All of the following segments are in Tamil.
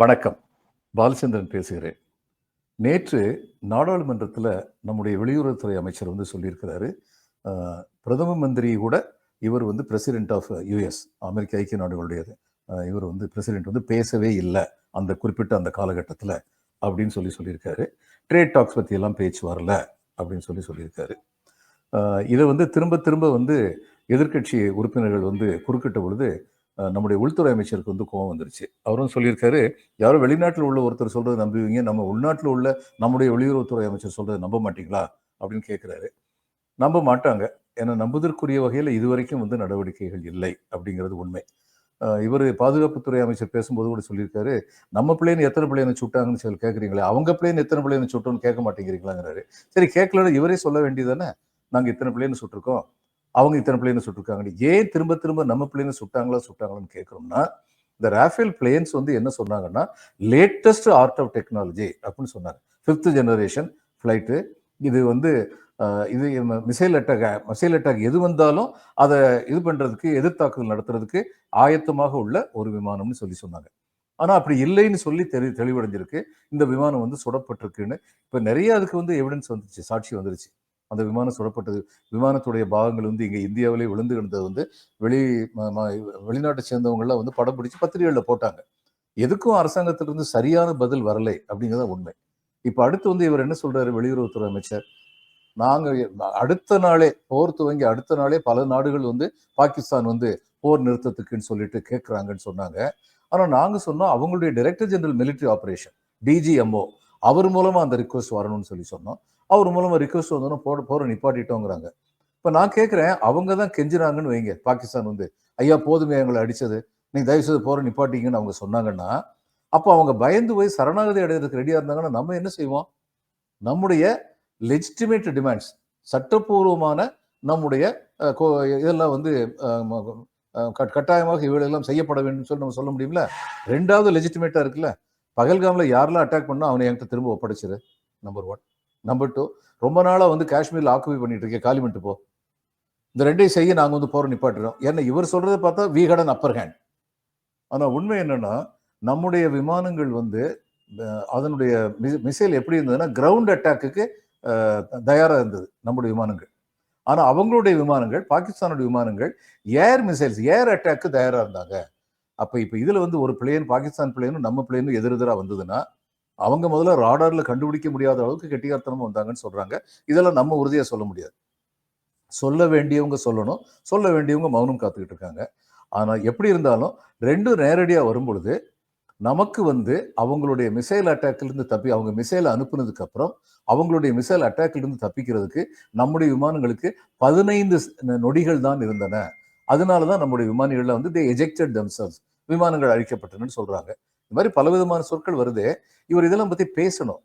வணக்கம். பாலச்சந்திரன் பேசுகிறேன். நேற்று நாடாளுமன்றத்தில் நம்முடைய வெளியுறவுத்துறை அமைச்சர் வந்து சொல்லியிருக்கிறாரு. பிரதம மந்திரி கூட இவர் வந்து பிரசிடென்ட் ஆஃப் யுஎஸ் அமெரிக்க ஐக்கிய நாடுகளுடையது. இவர் வந்து பிரசிடென்ட் வந்து பேசவே இல்லை அந்த குறிப்பிட்ட அந்த காலகட்டத்தில் அப்படின்னு சொல்லி சொல்லியிருக்காரு. ட்ரேட் டாக்ஸ் பற்றியெல்லாம் பேச்சு வரல அப்படின்னு சொல்லி சொல்லியிருக்காரு. இதை வந்து திரும்ப திரும்ப வந்து எதிர்க்கட்சி உறுப்பினர்கள் வந்து குறுக்கிட்ட பொழுது நம்முடைய உள்துறை அமைச்சருக்கு வந்து கோவம் வந்துருச்சு. அவரும் சொல்லியிருக்காரு யாரும் வெளிநாட்டில் உள்ள ஒருத்தர் சொல்றதை நம்புவீங்க. நம்ம உள்நாட்டில் உள்ள நம்முடைய வெளியுறவுத்துறை அமைச்சர் சொல்றதை நம்ப மாட்டீங்களா? அப்படின்னு கேட்குறாரு நம்ப மாட்டாங்க. ஏன்னா நம்புதற்குரிய வகையில் இதுவரைக்கும் வந்து நடவடிக்கைகள் இல்லை அப்படிங்கிறது உண்மை. இவர் பாதுகாப்புத்துறை அமைச்சர் பேசும்போது கூட சொல்லியிருக்காரு நம்ம பிள்ளைன்னு எத்தனை பிள்ளைன்னு சுட்டாங்கன்னு சொல்லி கேட்குறீங்களே அவங்க பிள்ளைன்னு எத்தனை பிள்ளைன்னு சுட்டோன்னு கேட்க மாட்டேங்கிறீங்களாங்கிறாரு. சரி கேட்கலன்னு இவரே சொல்ல வேண்டியதானே நாங்கள் இத்தனை பிள்ளைன்னு சுட்டிருக்கோம். அவங்க இத்தனை பிள்ளைன்னு சுட்டிருக்காங்க ஏன் திரும்ப திரும்ப நம்ம பிள்ளைன்னு சுட்டாங்களா சுட்டாங்களான்னு கேட்குறோம்னா இந்த ராஃபேல் பிளேன்ஸ் வந்து என்ன சொன்னாங்கன்னா லேட்டஸ்ட் ஆர்ட் ஆஃப் டெக்னாலஜி அப்படின்னு சொன்னாங்க. ஃபிஃப்த் ஜெனரேஷன் ஃப்ளைட்டு இது வந்து இது மிசைல் அட்டாக் மிசைல் அட்டாக் எது வந்தாலும் அதை இது பண்ணுறதுக்கு எதிர்த்தாக்குதல் நடத்துறதுக்கு ஆயத்தமாக உள்ள ஒரு விமானம்னு சொல்லி சொன்னாங்க. ஆனால் அப்படி இல்லைன்னு சொல்லி தெளி தெளிவடைஞ்சிருக்கு. இந்த விமானம் வந்து சுடப்பட்டிருக்குன்னு இப்போ நிறைய அதுக்கு வந்து எவிடன்ஸ் வந்துருச்சு சாட்சி வந்துருச்சு. அந்த விமானம் சுடப்பட்டது. விமானத்துடைய பாகங்கள் வந்து இங்கே இந்தியாவிலே விழுந்து கிடந்தது வந்து வெளி வெளிநாட்டை சேர்ந்தவங்களாம் வந்து படம் பிடிச்சி பத்திரிகைகளில் போட்டாங்க. எதுக்கும் அரசாங்கத்திலிருந்து சரியான பதில் வரலை அப்படிங்கிறத உண்மை. இப்போ அடுத்து வந்து இவர் என்ன சொல்றாரு வெளியுறவுத்துறை அமைச்சர்? நாங்க அடுத்த நாளே போர் துவங்கி அடுத்த நாளே பல நாடுகள் வந்து பாகிஸ்தான் வந்து போர் நிறுத்தத்துக்குன்னு சொல்லிட்டு கேட்குறாங்கன்னு சொன்னாங்க. ஆனா நாங்க சொன்னோம் அவங்களுடைய director general military operation DGMO அவர் மூலமாக அந்த ரிக்வஸ்ட் வரணும்னு சொல்லி சொன்னோம். அவர் மூலமாக ரிக்வஸ்ட் வந்தோன்னு போட போகிற நிப்பாட்டிட்டோங்கிறாங்க. இப்போ நான் கேட்குறேன் அவங்க தான் கெஞ்சுறாங்கன்னு வைங்க. பாகிஸ்தான் வந்து ஐயா போதுமே எங்களை அடித்தது நீங்கள் தயவு செய்து போகிற நிப்பாட்டிங்கன்னு அவங்க சொன்னாங்கன்னா அப்போ அவங்க பயந்து போய் சரணாகதி அடைகிறதுக்கு ரெடியாக இருந்தாங்கன்னா நம்ம என்ன செய்வோம்? நம்முடைய லெஜிட்டிமேட் டிமாண்ட்ஸ் சட்டப்பூர்வமான நம்முடைய கோ- இதெல்லாம் வந்து கட்- கட்டாயமாக இவளெல்லாம் செய்யப்பட வேண்டும் சொல்லி நம்ம சொல்ல முடியும்ல? ரெண்டாவது லெஜிட்டிமேட்டாக இருக்குல்ல? பகல்காமில் யாரெல்லாம் அட்டாக் பண்ணால் அவனை என்கிட்ட திரும்ப ஒப்படைச்சிரு. நம்பர் ஒன் நம்பர் டூ ரொம்ப நாளாக வந்து காஷ்மீரில் ஆக்குபை பண்ணிட்டு இருக்கேன். காலிமெண்ட் போ. இந்த ரெண்டையும் செய்ய நாங்கள் வந்து போகிற நிப்பாட்டுறோம் ஏன்னா இவர் சொல்றதை பார்த்தா வீகடன் அப்பர் ஹேண்ட் ஆனால் உண்மை என்னென்னா நம்முடைய விமானங்கள் வந்து அதனுடைய மிசைல் எப்படி இருந்ததுன்னா கிரவுண்ட் அட்டாக்குக்கு தயாராக இருந்தது நம்முடைய விமானங்கள். ஆனால் அவங்களுடைய விமானங்கள் பாகிஸ்தானுடைய விமானங்கள் ஏர் மிசைல்ஸ் ஏர் அட்டாக்கு தயாராக இருந்தாங்க. அப்போ இப்போ இதில் வந்து ஒரு பிளேன் பாகிஸ்தான் பிளேனும் நம்ம பிளேனும் எதிராக வந்ததுன்னா அவங்க முதல்ல ராடார்ல கண்டுபிடிக்க முடியாத அளவுக்கு கெட்டிகாரத்தனமா வந்தாங்கன்னு சொல்றாங்க. இதெல்லாம் நம்ம உறுதியா சொல்ல முடியாது. சொல்ல வேண்டியவங்க சொல்லணும். சொல்ல வேண்டியவங்க மௌனம் காத்துக்கிட்டு இருக்காங்க. ஆனா எப்படி இருந்தாலும் ரெண்டும் நேரடியா வரும் பொழுது நமக்கு வந்து அவங்களுடைய மிசைல் அட்டாக்லேருந்து தப்பி அவங்க மிசைலை அனுப்புனதுக்கு அப்புறம் அவங்களுடைய மிசைல் அட்டாக்லேருந்து தப்பிக்கிறதுக்கு நம்முடைய விமானங்களுக்கு பதினைந்து நொடிகள் தான் இருந்தன. அதனால தான் நம்முடைய விமானிகளில் வந்து தே எஜெக்டட் தம்சல்ஸ் விமானங்கள் அழிக்கப்பட்டனன்னு சொல்கிறாங்க இந்த மாதிரி பலவிதமான சொற்கள் வருது. இவர் இதெல்லாம் பத்தி பேசணும்.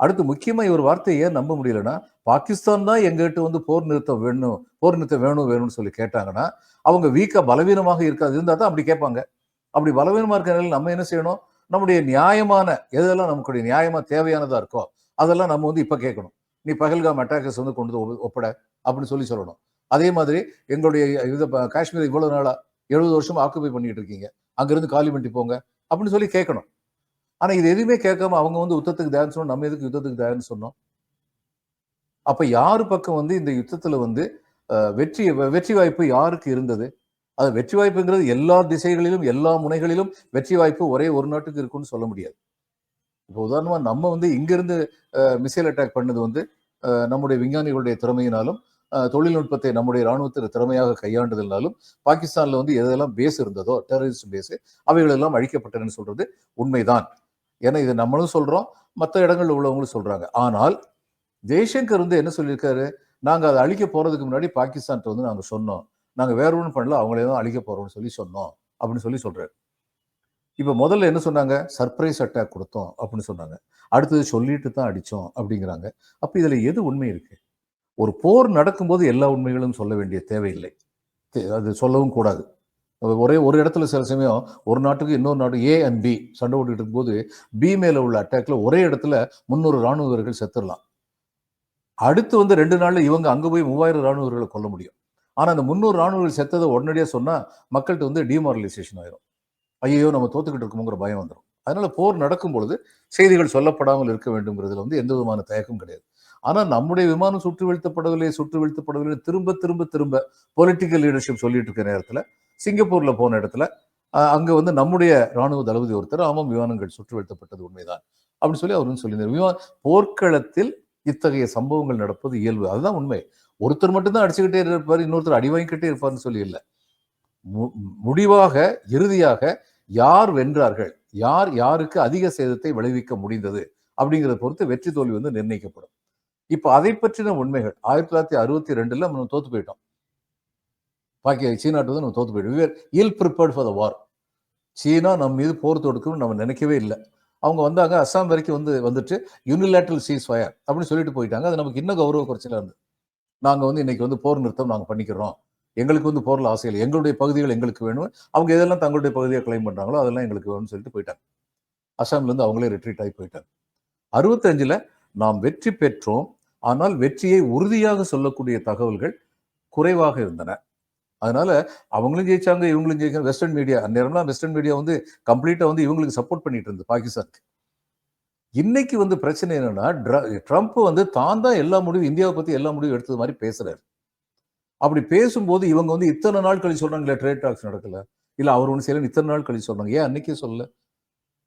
அடுத்து முக்கியமா இவர் வார்த்தையை ஏன் நம்ப முடியலன்னா பாகிஸ்தான் தான் எங்ககிட்ட வந்து போர் நிறுத்தம் வேணும் போர் நிறுத்தம் வேணும் வேணும்னு சொல்லி கேட்டாங்கன்னா அவங்க வீக்கா பலவீனமாக இருக்காது. இருந்தா தான் அப்படி கேட்பாங்க. அப்படி பலவீனமா இருக்கிற நம்ம என்ன செய்யணும்? நம்முடைய நியாயமான எதெல்லாம் நமக்குடைய நியாயமா தேவையானதா இருக்கோ அதெல்லாம் நம்ம வந்து இப்ப கேட்கணும். நீ பகல்காம் அட்டாக்கர்ஸ் வந்து கொண்டு வந்து ஒப்பட அப்படின்னு சொல்லி சொல்லணும். அதே மாதிரி எங்களுடைய இது காஷ்மீர் இவ்வளவு நாளா எழுபது வருஷம் ஆக்குபை பண்ணிட்டு இருக்கீங்க. அங்கிருந்து காலி பண்ணிட்டு போங்க. அப்படின்னு சொல்லி கேட்கணும். ஆனா இது எதுவுமே கேட்காம அவங்க வந்து யுத்தத்துக்கு தயார்னு சொன்னோம் நம்ம எதுக்கு யுத்தத்துக்கு தயார்னு சொன்னோம்? அப்போ யார் பக்கம் வந்து இந்த யுத்தத்தில் வந்து வெற்றி வெற்றி வாய்ப்பு யாருக்கு இருந்தது? அது வெற்றி வாய்ப்புங்கிறது எல்லா திசைகளிலும் எல்லா முனைகளிலும் வெற்றி வாய்ப்பு ஒரே ஒரு நாட்டுக்கு இருக்கும்னு சொல்ல முடியாது. இப்போ உதாரணமாக நம்ம வந்து இங்கிருந்து மிசைல் அட்டாக் பண்ணது வந்து நம்முடைய விஞ்ஞானிகளுடைய திறமையினாலும் தொழில்நுட்பத்தை நம்முடைய ராணுவத்தில் திறமையாக கையாண்டதுனாலும் பாகிஸ்தானில் வந்து எதெல்லாம் பேஸ் இருந்ததோ டெரரிஸ்ட் பேஸு அவைகளெல்லாம் அழிக்கப்பட்டதுன்னு சொல்றது உண்மைதான். ஏன்னா இது நம்மளும் சொல்றோம் மற்ற இடங்களில் உள்ளவங்களும் சொல்றாங்க. ஆனால் ஜெய்சங்கர் வந்து என்ன சொல்லியிருக்காரு? நாங்கள் அதை அழிக்க போறதுக்கு முன்னாடி பாகிஸ்தான்கிட்ட வந்து நாங்கள் சொன்னோம். நாங்கள் வேற ஒன்றும் பண்ணல அவங்களே தான் அழிக்க போறோம்னு சொல்லி சொன்னோம் அப்படின்னு சொல்லி சொல்றாரு. இப்போ முதல்ல என்ன சொன்னாங்க? சர்ப்ரைஸ் அட்டாக் கொடுத்தோம் அப்படின்னு சொன்னாங்க. அடுத்தது சொல்லிட்டு தான் அடித்தோம் அப்படிங்கிறாங்க. அப்போ இதில் எது உண்மை இருக்குது ஒரு போர் நடக்கும்போது எல்லா உண்மைகளும் சொல்ல வேண்டிய தேவையில்லை. அது சொல்லவும் கூடாது. ஒரே ஒரு இடத்துல சில சமயம் ஒரு நாட்டுக்கு இன்னொரு நாடு ஏ அண்ட் பி சண்டை போட்டுட்டு இருக்கும்போது பி மேல உள்ள அட்டாக்ல ஒரே இடத்துல முன்னூறு ராணுவ வீரர்கள் செத்துடலாம். அடுத்து வந்து ரெண்டு நாள்ல இவங்க அங்க போய் மூவாயிரம் ராணுவ வீரர்களை கொல்ல முடியும். ஆனா அந்த முன்னூறு ராணுவர்கள் செத்ததை உடனடியாக சொன்னா மக்கள்கிட்ட வந்து டிமாரலைசேஷன் ஆயிரும். ஐயோ நம்ம தோத்துக்கிட்டு இருக்கோங்கிற பயம் வந்துடும் அதனால போர் நடக்கும் பொழுது செய்திகள் சொல்லப்படாமல் இருக்க வேண்டும்ங்கிறதுல வந்து எந்த விதமான தயக்கம் கிடையாது. ஆனால் நம்முடைய விமானம் சுட்டு வீழ்த்தப்படவில்லை சுட்டு வீழ்த்தப்படவில்லை திரும்ப திரும்ப திரும்ப பொலிட்டிக்கல் லீடர்ஷிப் சொல்லிட்டு இருக்க நேரத்தில் சிங்கப்பூரில் போன இடத்துல அங்கே வந்து நம்முடைய ராணுவ தளபதி ஒருத்தர் ஆமாம் விமானங்கள் சுட்டு வீழ்த்தப்பட்டது உண்மைதான் அப்படின்னு சொல்லி அவர் வந்து சொல்லியிருந்தார். விமான போர்க்களத்தில் இத்தகைய சம்பவங்கள் நடப்பது இயல்பு அதுதான் உண்மை. ஒருத்தர் மட்டும்தான் அடிச்சுக்கிட்டே இருப்பார் இன்னொருத்தர் அடி வாங்கிக்கிட்டே இருப்பார்னு சொல்லி இல்லை. மு- முடிவாக இறுதியாக யார் வென்றார்கள் யார் யாருக்கு அதிக சேதத்தை விளைவிக்க முடிந்தது அப்படிங்கிறத பொறுத்து வெற்றி தோல்வி வந்து நிர்ணயிக்கப்படும். இப்போ அதை பற்றின உண்மைகள். ஆயிரத்தி தொள்ளாயிரத்தி அறுபத்தி ரெண்டுல நம்ம தோத்து போயிட்டோம். பாக்கி சீனாட்டு வந்து நம்ம தோத்து போயிட்டோம். இல் ப்ரிப்பேர்ட் ஃபார் த வார் சீனா நம்ம மீது போர் தொடுக்கணும்னு நம்ம நினைக்கவே இல்லை. அவங்க வந்தாங்க அஸ்ஸாம் வரைக்கும் வந்து வந்துட்டு யூனிலேட்ரல் சீஸ் ஃபயர் அப்படின்னு சொல்லிட்டு போயிட்டாங்க. அது நமக்கு இன்னும் கௌரவ குறைச்சலாக இருந்து நாங்கள் வந்து இன்னைக்கு வந்து போர் நிறுத்தம் நாங்கள் பண்ணிக்கிறோம். எங்களுக்கு வந்து போரில் ஆசை இல்லை. எங்களுடைய பகுதிகள் எங்களுக்கு வேணும். அவங்க எதெல்லாம் தங்களுடைய பகுதியை கிளைம் பண்ணுறாங்களோ அதெல்லாம் எங்களுக்கு வேணும்னு சொல்லிட்டு போயிட்டாங்க. அஸ்ஸாம்லேருந்து அவங்களே ரிட்ரீட் ஆகி போயிட்டாங்க. அறுபத்தஞ்சில் நாம் வெற்றி பெற்றோம். ஆனால் வெற்றியை உறுதியாக சொல்லக்கூடிய தகவல்கள் குறைவாக இருந்தன. அதனால அவங்களும் ஜெயிச்சாங்க இவங்களும் ஜெயிச்சாங்க வெஸ்டர்ன் மீடியா அந்நேரம்லாம் வெஸ்டர்ன் மீடியா வந்து கம்ப்ளீட்டாக வந்து இவங்களுக்கு சப்போர்ட் பண்ணிட்டு இருந்தது பாகிஸ்தானுக்கு. இன்னைக்கு வந்து பிரச்சனை என்னன்னா ட்ர- ட்ரம்ப் வந்து தான் தான் எல்லா முடிவும் இந்தியாவை பற்றி எல்லா முடிவும் எடுத்தது மாதிரி பேசுறாரு. அப்படி பேசும்போது இவங்க வந்து இத்தனை நாள் கழிச்சு சொல்றாங்களே ட்ரேட் டாக்ஸ் நடக்கல. இல்லை அவர் ஒன்று செய்யல இத்தனை நாள் கழிச்சு சொல்றாங்க. ஏன் அன்னைக்கே சொல்லல?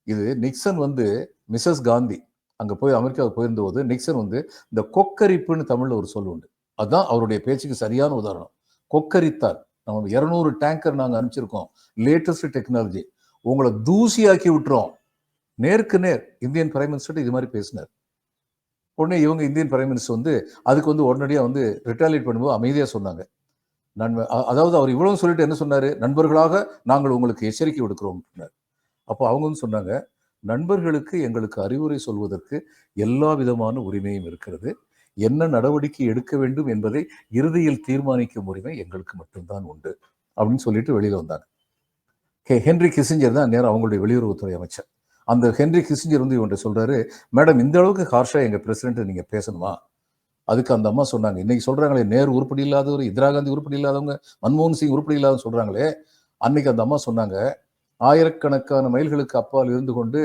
இது நிக்சன் வந்து மிஸ்ஸஸ் காந்தி அங்கே போய் அமெரிக்காவுக்கு போயிருந்த போது நிக்சன் வந்து இந்த கொக்கரிப்புன்னு தமிழில் ஒரு சொல் உண்டு. அதுதான் அவருடைய பேச்சுக்கு சரியான உதாரணம். கொக்கரித்தார் நம்ம இரநூறு டேங்கர் நாங்கள் அனுப்பிச்சிருக்கோம். லேட்டஸ்ட் டெக்னாலஜி உங்களை தூசியாக்கி விட்டுறோம். நேருக்கு நேர் இந்தியன் பிரைம் மினிஸ்டர் இது மாதிரி பேசினார். உடனே இவங்க இந்தியன் பிரைம் மினிஸ்டர் வந்து அதுக்கு வந்து உடனடியாக வந்து ரிட்டாலியேட் பண்ணும்போது அமைதியாக சொன்னாங்க. நண்ப அதாவது அவர் இவ்வளவு சொல்லிட்டு என்ன சொன்னார்? நண்பர்களாக நாங்கள் உங்களுக்கு எச்சரிக்கை விடுக்கிறோம் அப்படின்னார். அப்போ அவங்க வந்து சொன்னாங்க நண்பர்களுக்கு எங்களுக்கு அறிவுரை சொல்வதற்கு எல்லா விதமான உரிமையும் இருக்கிறது. என்ன நடவடிக்கை எடுக்க வேண்டும் என்பதை இறுதியில் தீர்மானிக்கும் உரிமை எங்களுக்கு மட்டும்தான் உண்டு அப்படின்னு சொல்லிட்டு வெளியில் வந்தாங்க. ஹே- ஹென்ரி கிசிஞ்சர் தான் நேரம் அவங்களுடைய வெளியுறவுத்துறை அமைச்சர். அந்த ஹென்ரி கிசிஞ்சர் வந்து இவன்ட்ட சொல்றாரு மேடம் இந்த அளவுக்கு ஹார்ஷா எங்க பிரசிடென்ட் நீங்க பேசணுமா? அதுக்கு அந்த அம்மா சொன்னாங்க இன்னைக்கு சொல்றாங்களே நேரு உருப்படி இல்லாதவர் இந்திரா காந்தி உருப்படி இல்லாதவங்க மன்மோகன் சிங் உருப்படி இல்லாதவங்க சொல்றாங்களே. அன்னைக்கு அந்த அம்மா சொன்னாங்க ஆயிரக்கணக்கான மைல்களுக்கு அப்பால் இருந்து கொண்டு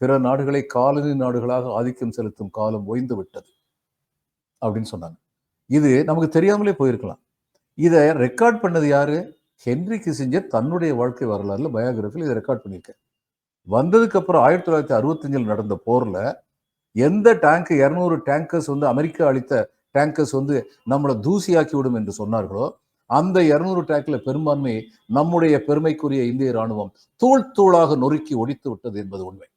பிற நாடுகளை காலனி நாடுகளாக ஆதிக்கம் செலுத்தும் காலம் ஓய்ந்து விட்டது அப்படின்னு சொன்னாங்க. இது நமக்கு தெரியாமலே போயிருக்கலாம். இதை ரெக்கார்ட் பண்ணது யாரு? ஹென்ரி கிசிஞ்சர் தன்னுடைய வாழ்க்கை வரலாறுல பயோகிராஃபில் இதை ரெக்கார்ட் பண்ணியிருக்கேன் வந்ததுக்கு அப்புறம் ஆயிரத்தி தொள்ளாயிரத்தி அறுபத்தஞ்சில் நடந்த போர்ல எந்த டேங்க் இருநூறு டேங்கர்ஸ் வந்து அமெரிக்கா அளித்த டேங்கர்ஸ் வந்து நம்மளை தூசியாக்கி விடும் என்று சொன்னார்களோ அந்த இருநூறு டேங்க்ல பெரும்பான்மை நம்முடைய பெருமைக்குரிய இந்திய ராணுவம் தூள் தூளாக நொறுக்கி ஒடித்து விட்டது என்பது உண்மை.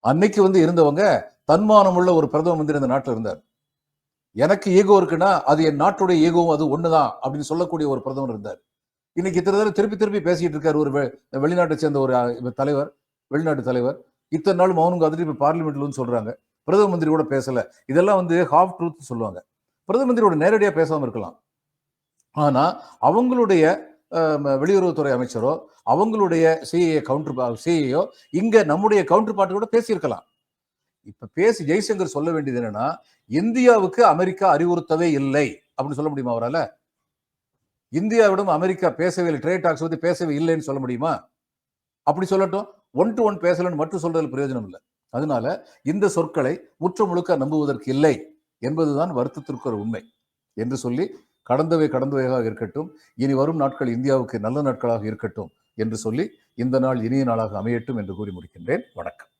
அன்னைக்கு வந்து இருந்தவங்க தன்மானம் உள்ள ஒரு பிரதம மந்திரி இந்த நாட்டில் இருந்தார். எனக்கு ஈகோ இருக்குன்னா அது என் நாட்டுடைய ஈகோவும் அது ஒண்ணுதான் அப்படின்னு சொல்லக்கூடிய ஒரு பிரதமர் இருந்தார். இன்னைக்கு இத்தனை தடவை திருப்பி திருப்பி பேசிட்டு இருக்காரு ஒரு வெ- வெளிநாட்டை சேர்ந்த ஒரு தலைவர் வெளிநாட்டு தலைவர். இத்தனை நாள் மௌனம் காத்துட்டு இப்போ பார்லிமெண்ட்லன்னு சொல்றாங்க. பிரதம மந்திரி கூட பேசல. இதெல்லாம் வந்து ஹாஃப் ட்ரூத் சொல்லுவாங்க. பிரதம மந்திரியோட நேரடியா பேசாம இருக்கலாம். ஆனால் அவங்களுடைய வெளியுறவுத்துறை அமைச்சரோ அவங்களுடைய சிஏ கவுண்டர் சிஏஓ இங்கே நம்முடைய கவுண்டர் பார்ட்டி கூட பேசியிருக்கலாம். இப்போ பேசி ஜெய்சங்கர் சொல்ல வேண்டியது என்னன்னா இந்தியாவுக்கு அமெரிக்கா அறிவுறுத்தவே இல்லை அப்படின்னு சொல்ல முடியுமா அவரால்? இந்தியாவிடம் அமெரிக்கா பேசவே இல்லை ட்ரேட் டாக்ஸ் பற்றி பேசவே இல்லைன்னு சொல்ல முடியுமா? அப்படி சொல்லட்டும் ஒன் டு ஒன் பேசலன்னு மட்டும் சொல்றதுல பிரயோஜனம் இல்லை. அதனால இந்த சொற்களை முற்ற முழுக்க நம்புவதற்கு இல்லை என்பதுதான் வருத்தத்திற்கு ஒரு உண்மை என்று சொல்லி கடந்தவை கடந்தவையாக இருக்கட்டும். இனி வரும் நாட்கள் இந்தியாவுக்கு நல்ல நாட்களாக இருக்கட்டும் என்று சொல்லி இந்த நாள் இனிய நாளாக அமையட்டும் என்று கூறி முடிக்கின்றேன். வணக்கம்.